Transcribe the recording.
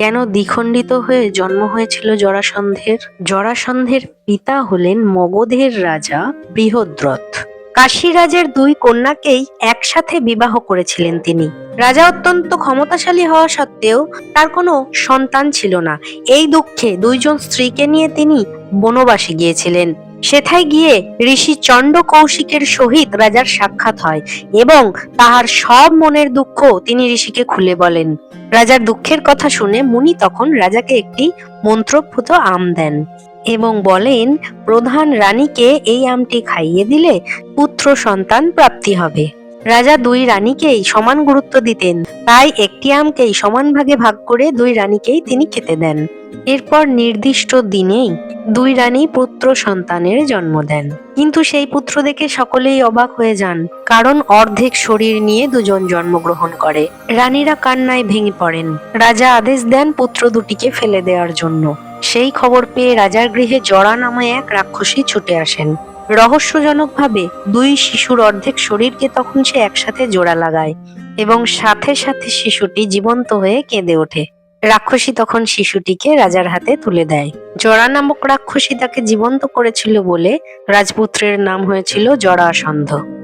কেন দ্বিখণ্ডিত হয়ে জন্ম হয়েছিল জরাসন্ধের? জরাসন্ধের পিতা হলেন মগধের রাজা বৃহদ্রথ। কাশীরাজের দুই কন্যাকেই একসাথে বিবাহ করেছিলেন তিনি। রাজা অত্যন্ত ক্ষমতাশালী হওয়া সত্ত্বেও তার কোনো সন্তান ছিল না। এই দুঃখে দুইজন স্ত্রীকে নিয়ে তিনি বনবাসে গিয়েছিলেন। সেথায় গিয়ে ঋষি চণ্ড কৌশিকের সহিত রাজার সাক্ষাৎ হয় এবং তাহার সব মনের দুঃখ তিনি ঋষিকে খুলে বলেন। রাজার দুঃখের কথা শুনে মুনি তখন রাজাকে একটি মন্ত্রভূত আম দেন এবং বলেন, প্রধান রানীকে এই আমটি খাইয়ে দিলে পুত্র সন্তান প্রাপ্তি হবে। রাজা দুই রানীকেই সমান গুরুত্ব দিতেন। তাই একটি আমকেই সমান ভাগে ভাগ করে দুই রানীকেই তিনি খেতে দেন। এরপর নির্দিষ্ট দিনেই দুই রানী পুত্র সন্তানের জন্ম দেন। কিন্তু সেই পুত্র দেখে সকলেই অবাক হয়ে যান, কারণ অর্ধেক শরীর নিয়ে দুজন জন্মগ্রহণ করে। রানীরা কান্নায় ভেঙে পড়েন। রাজা আদেশ দেন পুত্র দুটিকে ফেলে দেওয়ার জন্য। সেই খবর পেয়ে রাজার গৃহে জরা নামে এক রাক্ষসী ছুটে আসেন। রহস্যজনকভাবে দুই শিশুর অর্ধেক শরীরকে তখন সে একসাথে জোড়া লাগায় এবং সাথে সাথে শিশুটি জীবন্ত হয়ে কেঁদে ওঠে। রাক্ষসী তখন শিশুটিকে রাজার হাতে তুলে দেয়। জরা নামক রাক্ষসী তাকে জীবন্ত করেছিল বলে রাজপুত্রের নাম হয়েছিল জরাসন্ধ